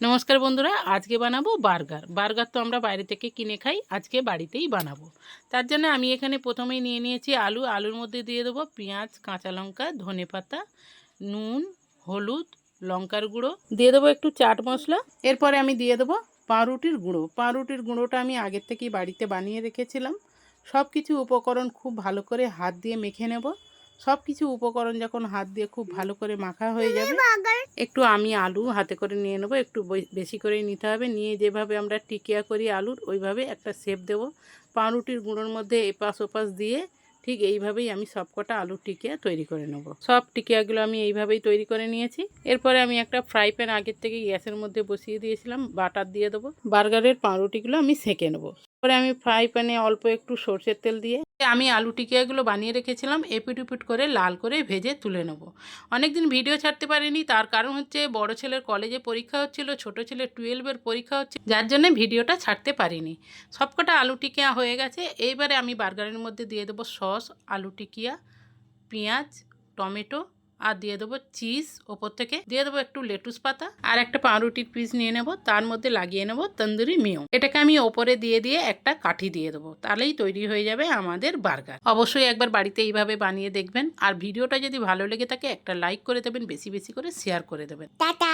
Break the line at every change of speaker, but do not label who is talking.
নমস্কার বন্ধুরা, আজকে বানাবো বার্গার। বার্গার তো আমরা বাইরে থেকে কিনে খাই, আজকে বাড়িতেই বানাবো। তার জন্য আমি এখানে প্রথমেই নিয়ে নিয়েছি আলু। আলুর মধ্যে দিয়ে দেবো পেঁয়াজ, কাঁচা লঙ্কা, ধনে পাতা, নুন, হলুদ, লঙ্কার গুঁড়ো। দিয়ে দেবো একটু চাট মশলা। এরপরে আমি দিয়ে দেবো পাউরুটির গুঁড়ো। পাউরুটির গুঁড়োটা আমি আগের থেকেই বাড়িতে বানিয়ে রেখেছিলাম। সব কিছু উপকরণ খুব ভালো করে হাত দিয়ে মেখে নেব। সব কিছু উপকরণ যখন হাত দিয়ে খুব ভালো করে মাখা হয়ে যাবে একটু আমি আলু হাতে করে নিয়ে নেব একটু বেশি করেই নিতে হবে। নিয়ে যেভাবে আমরা টিকিয়া করি আলুর ওইভাবে একটা শেপ দেবো। পাউরুটির গুঁড়োর মধ্যে এপাশ ওপাশ দিয়ে ঠিক এইভাবেই আমি সবকটা আলুর টিকিয়া তৈরি করে নেব। সব টিকিয়াগুলো আমি এইভাবেই তৈরি করে নিয়েছি। এরপরে আমি একটা ফ্রাই প্যান আগের থেকে গ্যাসের মধ্যে বসিয়ে দিয়েছিলাম বাটার দিয়ে দেবো। বার্গারের পাউরুটিগুলো আমি সেঁকে নেব। পরে আমি ফ্রাই প্যানে অল্প একটু সর্ষের তেল দিয়ে আমি আলু টিকিয়াগুলো বানিয়ে রেখেছিলাম এপিট উপিট করে লাল করে ভেজে তুলে নেব। অনেকদিন ভিডিও ছাড়তে পারিনি, তার কারণ হচ্ছে বড় ছেলের কলেজে পরীক্ষা হচ্ছিল, ছোট ছেলের টুয়েলভের পরীক্ষা হচ্ছে যার জন্য ভিডিওটা ছাড়তে পারিনি। সবকটা আলু টিকিয়া হয়ে গেছে, এইবারে আমি বার্গারের মধ্যে দিয়ে দেবো সস, আলু টিকিয়া, পেঁয়াজ, টমেটো আর দিয়ে দেবো চিজ ওপর থেকে। দিয়ে দেবো একটু লেটুস পাতা আর একটা পাউরুটির পিস নিয়ে নেব। তার মধ্যে লাগিয়ে নেব তন্দুরি মিও এটাকে আমি ওপরে দিয়ে দিয়ে একটা কাঠি দিয়ে দেবো। তাহলেই তৈরি হয়ে যাবে আমাদের বার্গার। অবশ্যই একবার বাড়িতে এইভাবে বানিয়ে দেখবেন। আর ভিডিওটা যদি ভালো লেগে থাকে একটা লাইক করে দেবেন, বেশি বেশি করে শেয়ার করে দেবেন।
টাটা।